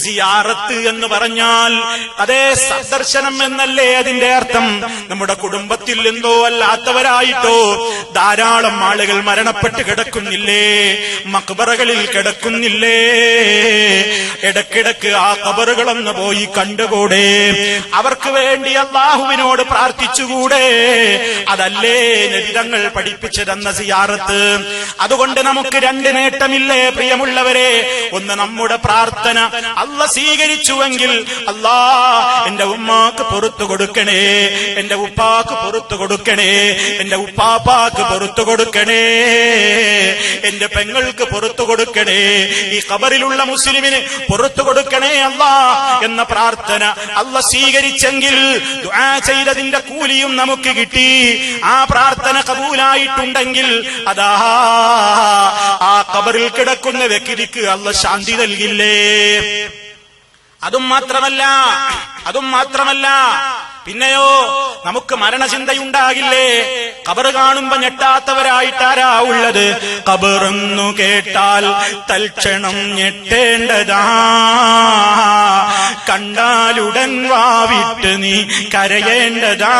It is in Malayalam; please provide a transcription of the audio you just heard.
സിയാറത്ത് എന്ന് പറഞ്ഞാൽ അതേ സന്ദർശനം എന്നല്ലേ അതിന്റെ അർത്ഥം? നമ്മുടെ കുടുംബത്തിൽ എന്തോ അല്ലാത്തവരായിട്ടോ ധാരാളം ആളുകൾ മരണപ്പെട്ട് കിടക്കുന്നില്ലേ? മക്ബറകളിൽ കിടക്കുന്നില്ലേ? ഇടക്കിടക്ക് ആ കബറുകളൊന്ന് പോയി കണ്ടുകൂടെ? അവർക്ക് വേണ്ടി അള്ളാഹുവിനോട് പ്രാർത്ഥിച്ചുകൂടെ? അതല്ലേ നബിതങ്ങൾ പഠിപ്പിച്ചു തന്ന സിയാറത്ത്? അതുകൊണ്ട് നമുക്ക് രണ്ട് നേട്ടമില്ലേ പ്രിയമുള്ളവരെ? ഒന്ന് നമ്മുടെ പ്രാർത്ഥന. അല്ല സ്വീകരിച്ചുവെങ്കിൽ അല്ലാ എന്റെ ഉമ്മാക്ക് പുറത്തു കൊടുക്കണേ എന്റെ ഉപ്പാക്ക് പുറത്തു കൊടുക്കണേ എന്റെ ഉപ്പാപ്പാക്ക് പുറത്തു കൊടുക്കണേ. എന്റെ പെങ്ങൾക്ക് പുറത്തു കൊടുക്കണേ. ഈ കബറിലുള്ള മുസ്ലിമിന് പുറത്തു കൊടുക്കണേ അല്ല എന്ന പ്രാർത്ഥന അല്ല സ്വീകരിച്ചെങ്കിൽ ചെയ്തതിന്റെ കൂലിയും നമുക്ക് കിട്ടി. ആ പ്രാർത്ഥന കബൂലായിട്ടുണ്ടെങ്കിൽ അതാ ആ കബറിൽ കിടക്കുന്ന വ്യക്തിക്ക് അല്ല ശാന്തി നൽകില്ലേ? അതും മാത്രമല്ല അതും മാത്രമല്ല പിന്നെയോ നമുക്ക് മരണചിന്തയുണ്ടാകില്ലേ? കബർ കാണുമ്പോ ഞെട്ടാത്തവരായിട്ടാരാ ഉള്ളത്? കബറെന്നു കേട്ടാൽ തൽക്ഷണം ഞെട്ടേണ്ടതാ. കണ്ടാലുടൻ വാവിട്ട് നീ കരയേണ്ടതാ.